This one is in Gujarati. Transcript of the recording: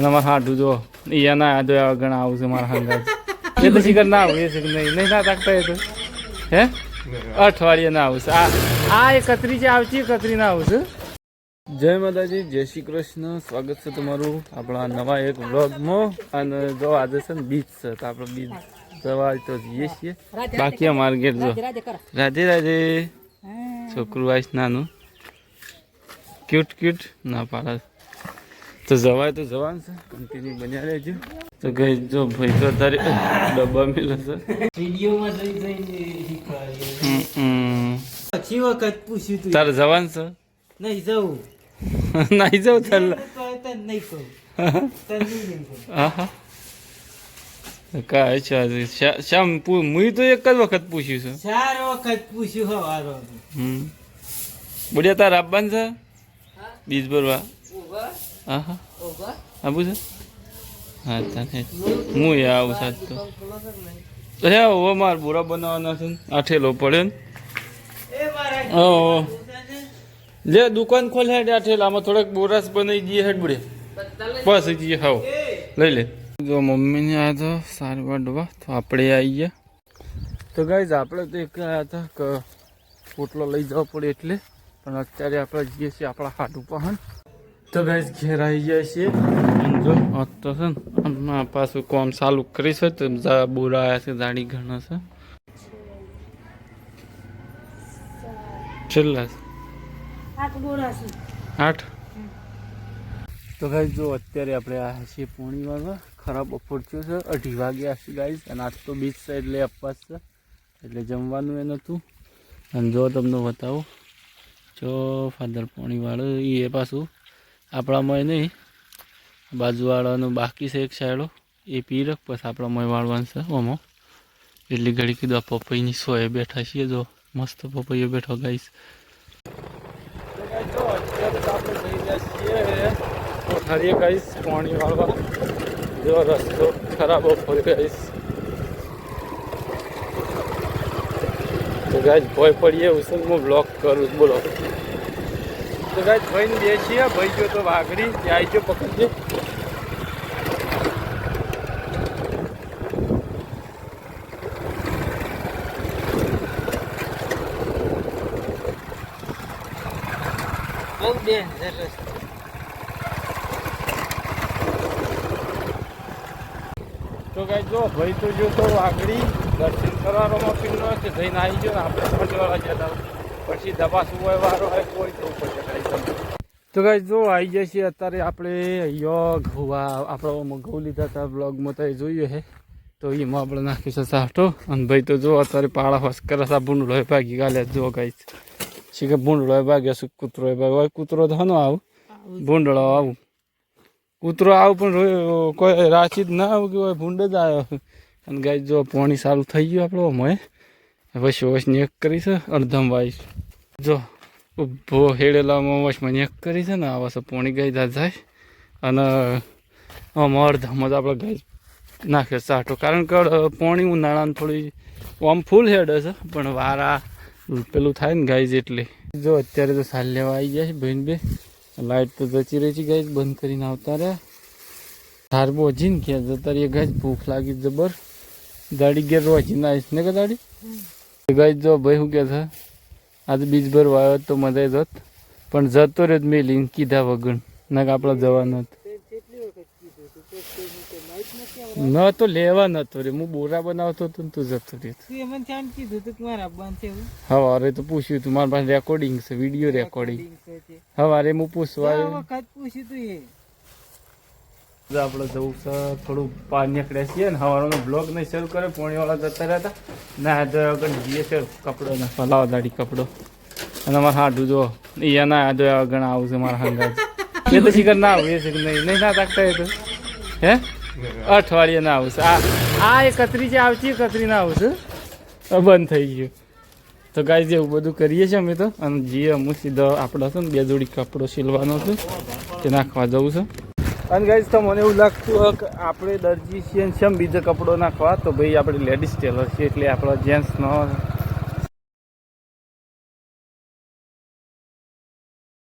અને અમારે હાડું જો યાદો એવા ઘણા આવું છે મારા હંગાત એ તો શિખર ના આવું એ છે કે નહીં? નહીં ના તાકતા એ તો. હે? અઠવાડિયે ના આવું છે. આ આ એ કતરી છે આવતી કતરી ના આવું છે. જય માતાજી જય શ્રી કૃષ્ણ. સ્વાગત છે તમારું આપણા નવા એક વ્લોગમાં. અને જો આજે છે ને બીચ છે તો આપણે બીચ જવા તો જઈએ છીએ. બાકી આ ઘેર જો. રાધે રાધે છોકરું આવીશ નાનું. Cute cute. ના પાડે. તો જવાય તો જવાનું છે. કન્ટિન્યુ બન્યા રહેજો. તો ગઈ જો ભાઈ તો તારે ડબ્બા મેલો છે. વિડીયોમાં જઈ જઈને. પછી વખત પૂછ્યું તું. તારે જવાનું છે? નહીં જવું. નહીં કહું. તને નહીં કહું. આહા છે આજે? શા- શામ મુઈ તો એક જ વખત પૂછ્યું છે. ચાર વખત પૂછ્યું હવારો હમ. બુડિયા તાર આપવાનું છે? બીજ ભરવા? આહા આવું છે હા તાને હું એ આવું સાત તો હે હવે માર બોરા બનાવવાના છે ને. આ ઠેલો પડ્યો ને ઓહો. લે દુકાન ખોલ હેડ આમાં ઠેલામાં થોડાક બોરાસ બનાવી દઈએ હેડ બુડે બસ જઈએ હાવ લઈ લે જો મમ્મીને આ તો સારું વાડવા તો આપણે આવી ગયા તો ગાઈઝ આપણે તો એક આવ્યા હતા કે પોટલો લઈ જવો પડે એટલે પણ અત્યારે આપણે જઈએ છીએ આપણા હાટ ઉપર તો ગાઈસ ઘેર આવી ગયા છીએ. જો આ તો છે ને આમાં પાછું કોમ ચાલુ કરી છે તો જા બોરા આવ્યા છે દાડી ઘણા છે. છેલ્લા આઠ તો ગાઈસ જો અત્યારે આપણે આવ્યા છીએ પૂર્ણિમામાં. ખરાબ બપોર થયો છે અઢી વાગ્યા છે ગાઈસ અને આજ તો બીચ છે એટલે અપવાસ છે એટલે જમવાનું એ નહોતું. અને જો તમને બતાવો જો ફાધર પોણીવાળો એ પાછું આપણામાં નહીં. બાજુવાળાનું બાકી છે એક સાઈડો એ પી રખ પછી આપણામાં વાળવાનું છે, ઓમાં. એટલી ઘડી કીધું આ પપૈની સોએ બેઠા છીએ. જો મસ્ત પપૈયો બેઠો ગાઈશ પથારીએ ગાઈશ પાણી વાળવા. જો રસ્તો ખરાબ ફરી ગાઈશ તો ગાઈશ ભય પડીએ હું બ્લોક કરું બોલો. તો ગાઈશ ભાઈને બે છીએ ભાઈ ગયો તો વાઘડી ત્યાં આવી ગયો પકડજે. બહુ ડેન્જર રસ્તો તો કઈ જો ભાઈ તો જો તો વાઘડી દર્શન કરવાનો પીનો છે જઈને આવી ગયો ને આપણે જતા. પછી દબા હોય વારો હોય કોઈ તો તો ગાઈ જો આવી છે અત્યારે આપણે અહીંયા ઘઉં આપણો ઘઉં લીધા હતા બ્લોગમાં તો એ જોઈએ હે. તો એમાં આપણે નાખીશું છે સાફટો અને ભાઈ તો જો અત્યારે પાળા ફસ કરે છે હોય ભાગી ગાલે જો ગાઈ છે કે ભૂંડળો હોય ભાગ્યા શું કૂતરો ભાગ્યો કૂતરો તો હનો આવું. ભૂંડળો આવું. કૂતરો આવું પણ કોઈ રાચી જ ના આવું કે હોય ભૂંડ જ આવ્યો અને ગાય જો પાણી સારું થઈ ગયું આપણો અમે વશ વશની એક કરીશ છે અડધમ વાઈશ જો. ઊભો હેડેલામાં વશમાં એક કરી છે ને આવા વસ પોણી ગઈ જાય. અને આમાં અડધમ જ આપણે ગાય નાખે સાટો. કારણ કે પોણી ઉનાળાને થોડી આમ ફૂલ હેડે છે પણ વારા પેલું થાય ને ગાય જેટલી. જો અત્યારે તો સાલ લેવા આવી છે બહેન બે. લાઇટ તો જતી રહી છે ગાય બંધ કરીને આવતા રહ્યા. થાર બોજીને ક્યાં જતા રહીએ ગાય ભૂખ લાગી જબર. દાડી ઘેર રોજીને આવીશ ને કે દાડી? ગાય જો ભાઈ શું કે છે? આજે બીજ ભરવા આવ્યો તો મજા જત પણ જતો રહ્યો મેં મેલીને કીધા વગર. ના કે આપણે જવાનું ન તો લેવા નતો રે. હું બોરા બનાવતો હતો તું જતો રહ્યો હવારે તો પૂછ્યું તું મારી પાસે રેકોર્ડિંગ છે વીડિયો રેકોર્ડિંગ. હવારે હું પૂછવા આવ્યો પૂછ્યું તું આપણે જવું છે થોડું પાણી નીકળે છીએ ને હવાનો બ્લોગ નહીં શરૂ કરે પોણીવાળા જતા રહેતા હતા. ના તો આગળ જઈએ છે કપડો ને ફલાવા દાડી કપડો. અને અમારે હાડું જો એ ના આદો ઘણા આવું છે મારા હંગાજ એ તો શિખર ના આવું, એ કે નહીં? નહીં, ના તાકતા એ તો. હે? અઠવાડિયે ના આવું છે. આ આ એ કતરી જે આવતી કતરી ના આવું છે. બંધ થઈ ગયું. તો ગાય જેવું બધું કરીએ છીએ અમે તો. અને જીએ અમુક સીધો આપણો છે ને, બે જોડી કપડો સિલવાનો છે. તે નાખવા જવું છે. અને ગાઈઝ તો મને એવું લાગતું કે આપણે દરજી છીએ ને શેમ બીજો કપડો નાખવા, તો ભાઈ આપણે લેડીઝ ટેલર છીએ એટલે આપણા જેન્ટ્સનો